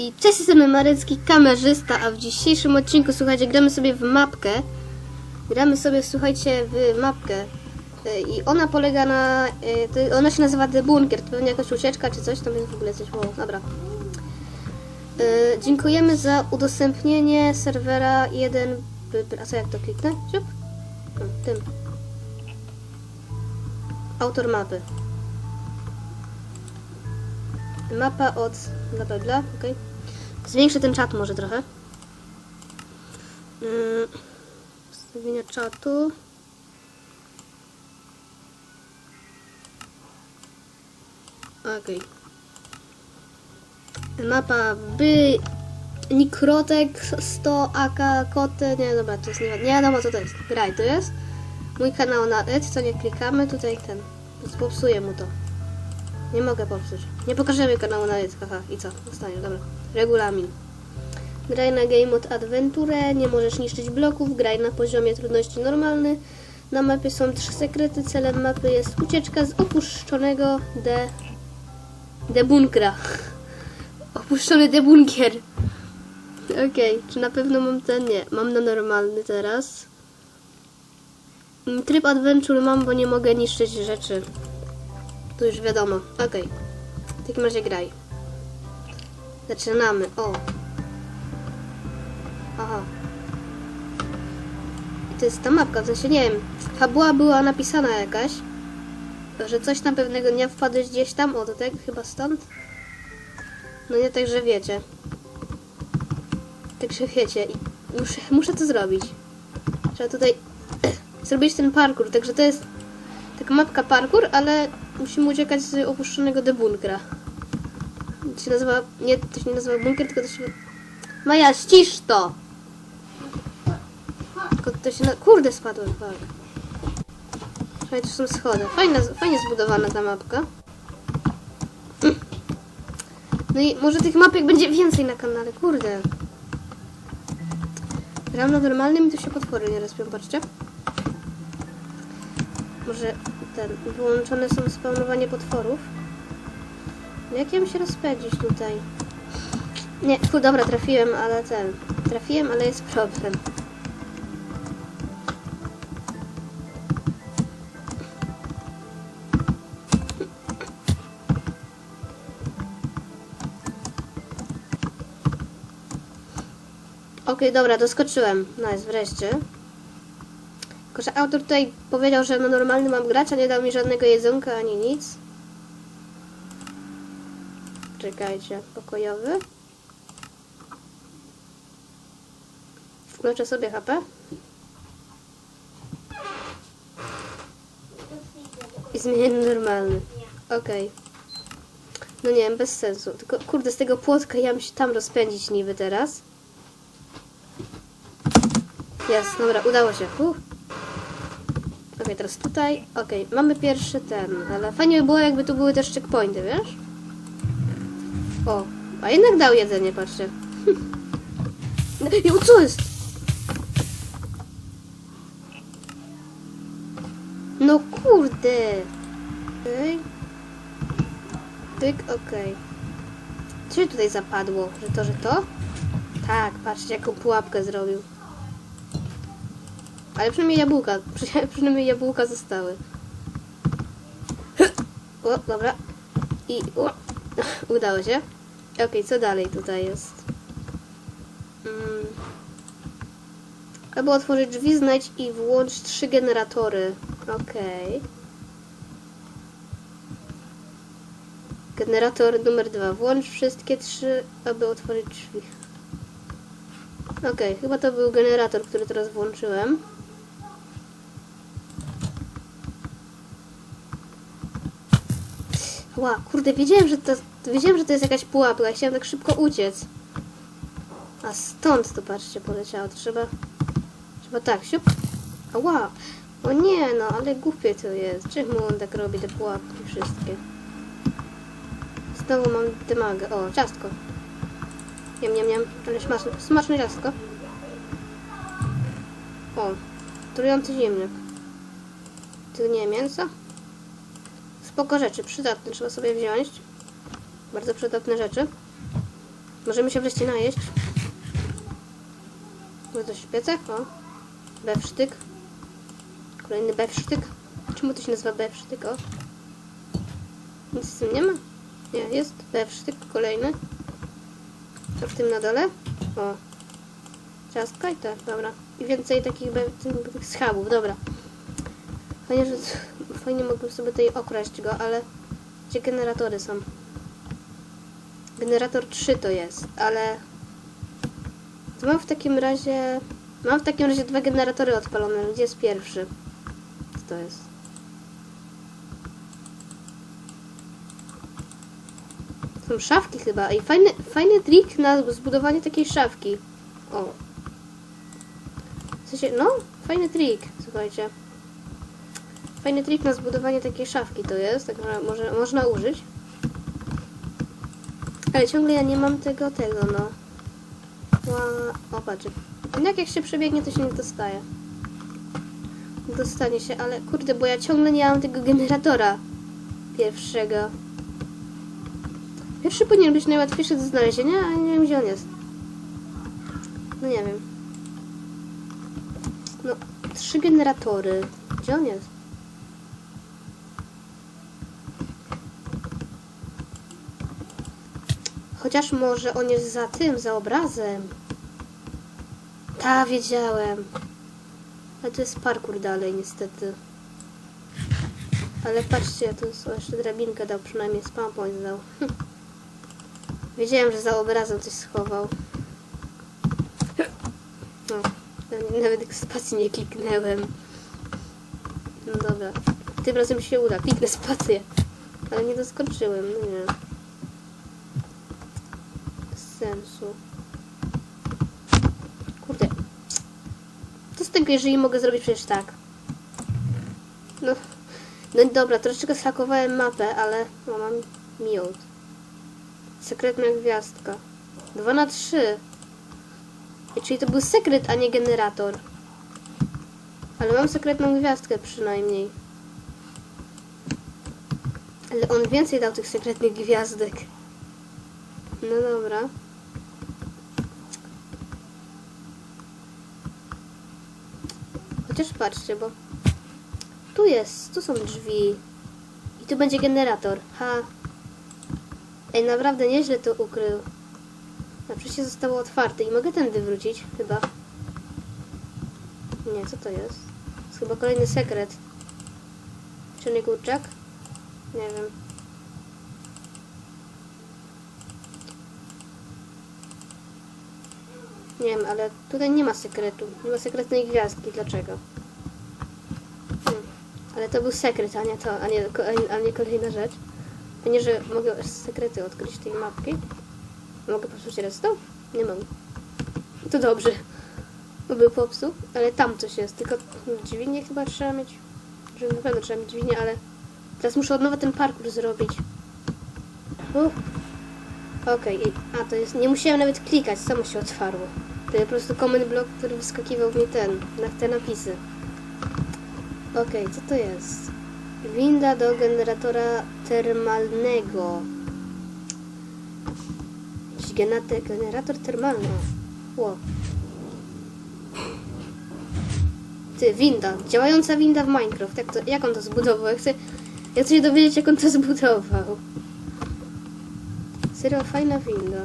I cześć, jestem Marecki, kamerzysta, a w dzisiejszym odcinku, słuchajcie, gramy sobie w mapkę. Gramy sobie, słuchajcie, w mapkę. Y, I ona polega na... to- Ona się nazywa The Bunker, to pewnie jakaś ucieczka czy coś, tam jest w ogóle coś, wow, dobra. Y, Dziękujemy za udostępnienie serwera 1... A co, jak to kliknę? Hmm, Tym. Autor mapy. Mapa od bla bla bla, okej. Zwiększę ten czat może trochę. Yy, Ustawienia czatu. Okej. Mapa by Nikrotek 100 AK koty. Nie dobra, to jest nie, nie wiadomo co to jest. Graj to jest. Mój kanał na Ed, co nie klikamy, tutaj ten. Popsuję mu to. Nie mogę popsuć. Nie pokażemy kanału na Ed, haha. I co? Zostanie, dobra. Regulamin. Graj na Game Mode Adventure, nie możesz niszczyć bloków, graj na poziomie trudności normalny. Na mapie są trzy sekrety, celem mapy jest ucieczka z opuszczonego de... debunkra. Opuszczony debunkier. Okej, czy na pewno mam ten? Nie, mam na normalny teraz. Mm, Tryb Adventure mam, bo nie mogę niszczyć rzeczy. To już wiadomo. Okej. W takim razie graj. Zaczynamy. O. Aha. I to jest ta mapka, w sensie nie wiem. Fabuła była napisana jakaś. Że coś tam pewnego dnia wpadłeś gdzieś tam. O, to tak chyba stąd. No nie tak, że wiecie. Tak, że wiecie. I muszę, muszę to zrobić. Trzeba tutaj zrobić ten parkour. Także to jest taka mapka parkour, ale musimy uciekać z opuszczonego debunkra. To się nazywa, nie, to się nie nazywa bunkier, tylko to się... Maja, ścisz to! Tylko to się na... Kurde, spadłem, fuck. Fajnie, tu są schody. Fajna, fajnie zbudowana ta mapka. No i może tych mapek będzie więcej na kanale, kurde. Gram na normalnym i tu się potwory nie respią, patrzcie. Może ten, wyłączone są spawnowanie potworów. No Jak ja bym się rozpędzić tutaj? Nie, fu, dobra, trafiłem, ale ten. Trafiłem, ale jest problem. Okej, dobra, doskoczyłem. Nice, wreszcie. Tylko, że autor tutaj powiedział, że na normalny mam grać, a nie dał mi żadnego jedzonka ani nic. Czekajcie, pokojowy. Wkluczę sobie HP. I zmienię na normalny. Okej. No nie wiem, bez sensu. Tylko kurde, z tego płotka ja bym się tam rozpędzić niby teraz. Jest, dobra, udało się. Uff. Okej, teraz tutaj. Okej, mamy pierwszy ten, ale fajnie by było, jakby tu były też checkpointy, wiesz? O, a jednak dał jedzenie, patrzcie. No, i o, co jest? No kurde. Okej. Tyk, okej. Co się tutaj zapadło? Że to, że to? Tak, patrzcie, jaką pułapkę zrobił. Ale przynajmniej jabłka, przy- przynajmniej jabłka zostały. O, dobra. I o, udało się. Okej, co dalej tutaj jest? Mm. Aby otworzyć drzwi, znajdź i włącz trzy generatory. Okej. Generator numer dwa. Włącz wszystkie trzy, aby otworzyć drzwi. Okej, chyba to był generator, który teraz włączyłem. Ła, kurde, wiedziałem, że to, wiedziałem, że to jest jakaś pułapka. Ja Chciałem tak szybko uciec. A stąd to patrzcie, poleciało. To trzeba, trzeba tak, siup. Ała, o nie, no, ale głupie to jest. Czemu on tak robi, te pułapki wszystkie? Znowu mam dymagę. O, ciastko. Niam, niam, niam. Ale smaczne, smaczne ciastko. O, trujący ziemniak. Tu nie mięso? Spoko rzeczy, przydatne, trzeba sobie wziąć. Bardzo przydatne rzeczy. Możemy się wreszcie najeść. Może coś w piecach? O. Bewsztyk. Kolejny bewsztyk. Czemu to się nazywa bewsztyk? O. Nic z tym nie ma? Nie, jest bewsztyk kolejny. A w tym na dole? O. Ciastka i tak, dobra. I więcej takich schabów, dobra. Fajnie, że fajnie mogłem sobie tutaj okraść go, ale gdzie generatory są? Generator 3 to jest, ale to mam w takim razie mam w takim razie dwa generatory odpalone. Gdzie jest pierwszy? Co to jest? Są szafki chyba. I fajny, fajny trik na zbudowanie takiej szafki. O. W sensie, no, fajny trik, słuchajcie. Fajny trik na zbudowanie takiej szafki to jest, także może, można użyć. Ale ciągle ja nie mam tego, tego, no. O, patrz. Jak jak się przebiegnie, to się nie dostaje. Dostanie się, ale kurde, bo ja ciągle nie mam tego generatora pierwszego. Pierwszy powinien być najłatwiejszy do znalezienia, a nie wiem gdzie on jest. No nie wiem. No, trzy generatory. Gdzie on jest? Chociaż może on jest za tym, za obrazem. Ta, wiedziałem. Ale to jest parkour dalej, niestety. Ale patrzcie, tu jeszcze drabinkę dał, przynajmniej spam point dał. Hm. Wiedziałem, że za obrazem coś schował. No, nawet spacji nie kliknęłem. No dobra. Tym razem się uda. Kliknę spację. Ale nie doskoczyłem, no nie. Sensu. Kurde. Co z tego, jeżeli mogę zrobić przecież tak? No, no dobra, troszeczkę zhakowałem mapę, ale no, mam miód. Sekretna gwiazdka. 2 na 3. I czyli to był sekret, a nie generator. Ale mam sekretną gwiazdkę przynajmniej. Ale on więcej dał tych sekretnych gwiazdek. No dobra. Chociaż patrzcie, bo tu jest, tu są drzwi. I tu będzie generator. Ha. Ej, naprawdę nieźle to ukrył. A przecież zostało otwarte i mogę tędy wrócić, chyba. Nie, co to jest? To jest chyba kolejny sekret. Czarny kurczak? Nie wiem. Nie wiem, ale tutaj nie ma sekretu. Nie ma sekretnej gwiazdki. Dlaczego? Hmm. Ale to był sekret, a nie to, a nie, a nie kolejna rzecz. A nie, że mogę sekrety odkryć tej mapki. Mogę popsuć redstone? Nie mogę. To dobrze. Był popsuł, ale tam coś jest. Tylko dźwignię chyba trzeba mieć. Że na pewno trzeba mieć dźwignię, ale teraz muszę od nowa ten parkour zrobić. Okej, i- a to jest. Nie musiałem nawet klikać, samo się otwarło. To po prostu comment block, który wyskakiwał mi ten, na te napisy. Okej, co to jest? Winda do generatora termalnego. Jakiś generator, termalny. Ło. Ty, winda. Działająca winda w Minecraft. Jak, to, jak on to zbudował? Ja chcę, ja chcę się dowiedzieć, jak on to zbudował. Serio, fajna winda.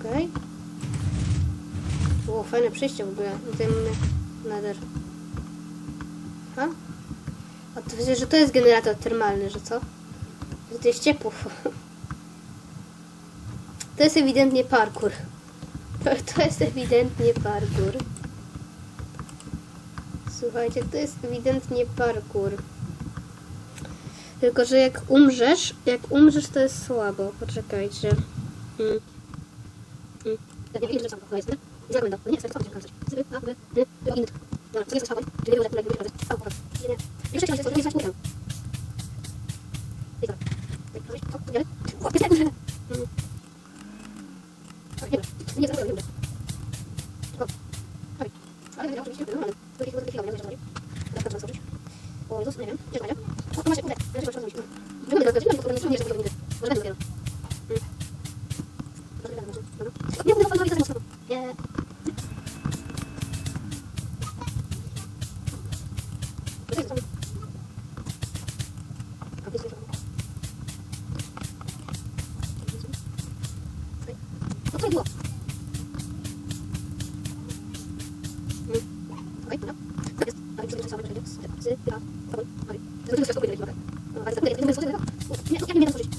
Okej. Było fajne przejście w ogóle. Mamy nader. Ha? A to widzę, że to jest generator termalny, że co? Że to jest ciepło. To jest ewidentnie parkour. To, to jest ewidentnie parkour. Słuchajcie, to jest ewidentnie parkour. Tylko, że jak umrzesz, jak umrzesz, to jest słabo. Poczekajcie. Mm. Mm. Tak, nie wiem, że sam to jest, nie? Zagląda. Nie, jest tak, co chcesz Zwy, a, wy, ty, ty, inny. Dobra, co jest schowaj? Czy nie to jest? A, pokaż. Nie, nie. Jeszcze chciałam się spotkać, mówię. I co? Tak, coś? O, nie? Ale zamknę, nie będę sobie tego. Nie, ja nie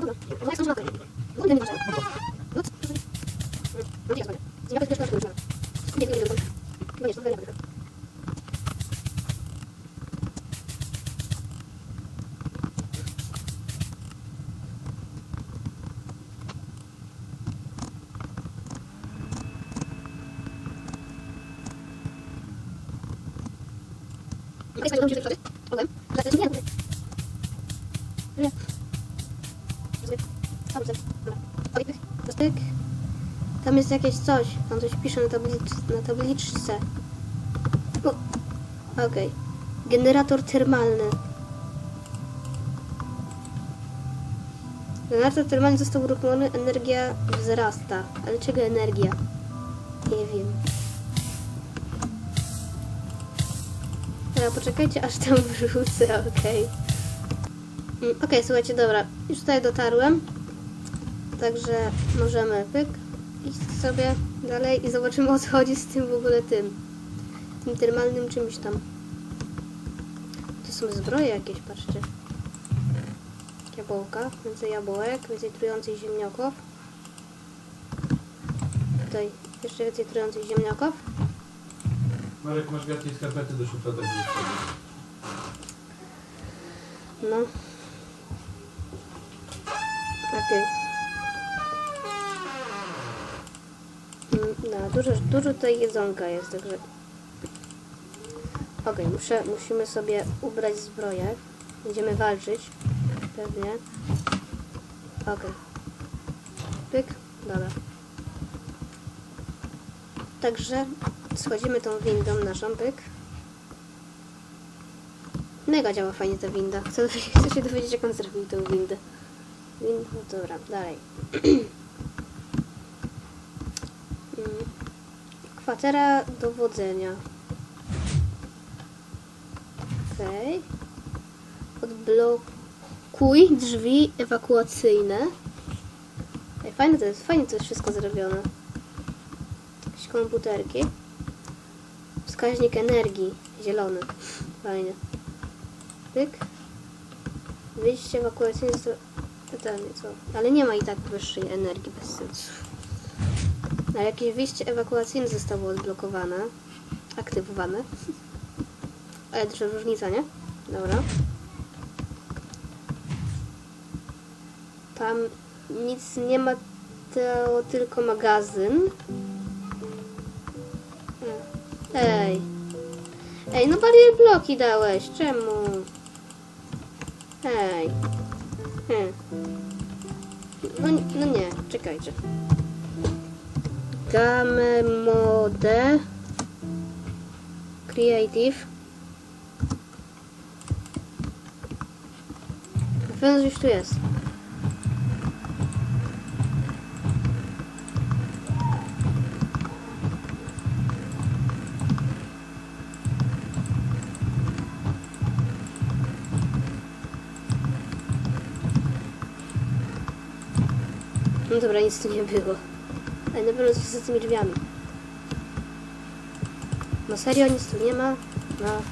No dobra, no Tam jest jakieś coś. Tam coś pisze na, tablicz, na tabliczce. Okej. Generator termalny. Generator termalny został uruchomiony. Energia wzrasta. Ale czego energia? Nie wiem. Dobra, poczekajcie aż tam wrócę, okej. Mm, Okej, słuchajcie, dobra. Już tutaj dotarłem. Także możemy pyk iść sobie dalej i zobaczymy o co chodzi z tym w ogóle tym. Tym termalnym czymś tam. To są zbroje jakieś, patrzcie. Jabłka, więcej jabłek, więcej trujących ziemniaków. Tutaj jeszcze więcej trujących ziemniaków. Marek, masz wiatkie skarpety do szufladek wrzucone. No. Okej. Mm, dużo, dużo tutaj jedzonka jest, także... Okej, muszę, musimy sobie ubrać zbroję. Będziemy walczyć. Pewnie. Okej. Pyk. Dobra. Także schodzimy tą windą naszą, pyk. Mega działa fajnie ta winda. Chcę, chcę się dowiedzieć, jak on zrobił tą windę. Win... No dobra, dalej. Mm. Kwatera dowodzenia. Okej. Odblokuj drzwi ewakuacyjne. Ej, fajne to jest, fajnie to jest wszystko zrobione. Jakieś komputerki. Wskaźnik energii. Zielony. Fajnie. Pyk. Wyjście ewakuacyjne jest ten, co? Ale nie ma i tak wyższej energii bez sensu. Ale jakieś wyjście ewakuacyjne zostało odblokowane. Aktywowane. Ale duża różnica, nie? Dobra. Tam nic nie ma, to tylko magazyn. Ej. Ej, no barier bloki dałeś. Czemu? Ej. Hmm. No, no nie, czekajcie. Game mode. Creative. Pewno już tu jest. No dobra, nic tu nie było. Na pewno coś za tymi drzwiami. No serio, nic tu nie ma? No,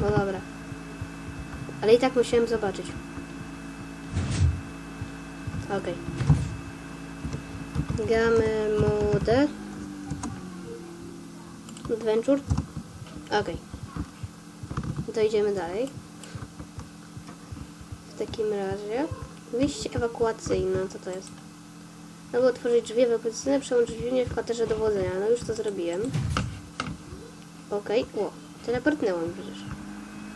no dobra. Ale i tak musiałem zobaczyć. Okej. Game mode. Adventure. Okej. To idziemy dalej. W takim razie. Wyjście ewakuacyjne, co to jest? Aby otworzyć drzwi ewakuacyjne, przełączyć linię w kwaterze dowodzenia. No już to zrobiłem. Okej, o, teleportnęłam przecież.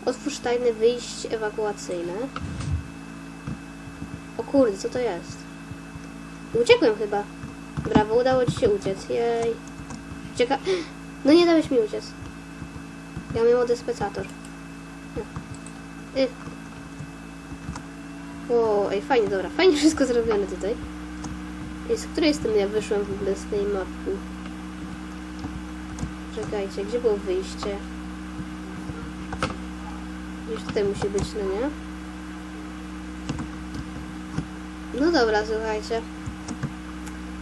Otwórz tajne wyjście ewakuacyjne. O kurde, co to jest? Uciekłem chyba. Brawo, udało ci się uciec. Jej. Ucieka... No nie dałeś mi uciec. Ja miałem despecator. Y. O, ej, fajnie, dobra. Fajnie wszystko zrobione tutaj. Z której strony ja wyszłam w ogóle z tej mapy? Czekajcie, gdzie było wyjście? Gdzieś tutaj musi być, no nie? No dobra, słuchajcie.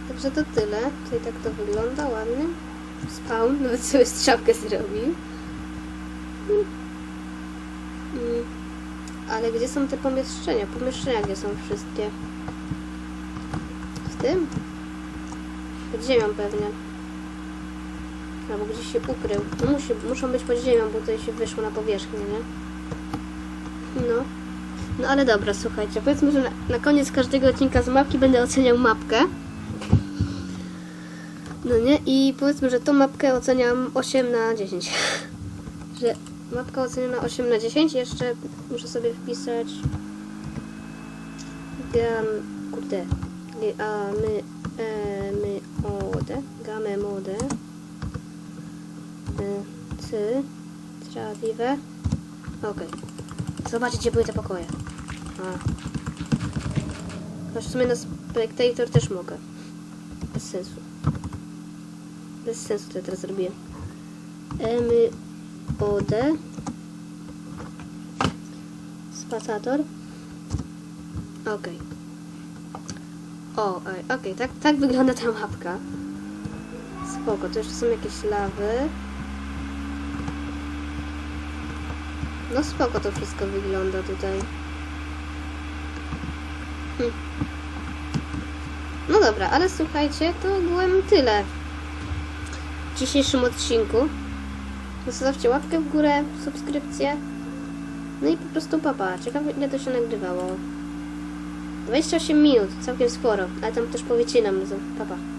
Także to tyle. Tutaj tak to wygląda ładnie. Spawn, nawet sobie strzałkę zrobił. Mm. Ale gdzie są te pomieszczenia? Pomieszczenia gdzie są wszystkie? Tym? Pod ziemią pewnie. Albo gdzieś się ukrył. No musi, muszą być pod ziemią, bo tutaj się wyszło na powierzchnię, nie? No. No ale dobra, słuchajcie. Powiedzmy, że na, na koniec każdego odcinka z mapki będę oceniał mapkę. No nie? I powiedzmy, że tą mapkę oceniam 8 na 10. że mapka oceniona 8 na 10. Jeszcze muszę sobie wpisać gam... kurde. A, my, e, my, ode, gamę mode, e, cy, trawiwe. Okej. Zobaczcie, gdzie były te pokoje. A. Chociaż w sumie na Spectator też mogę. Bez sensu. Bez sensu to ja teraz zrobię. M, O, D. Spacator. Okej. O, ej, okej, tak, tak wygląda ta mapka. Spoko, tu jeszcze są jakieś lawy. No spoko to wszystko wygląda tutaj. Hm. No dobra, ale słuchajcie, to ogółem tyle w dzisiejszym odcinku. Zostawcie łapkę w górę, subskrypcję. No i po prostu papa. Ciekawe ile to się nagrywało. 28 minut, całkiem sporo, ale tam też powycinam, papa.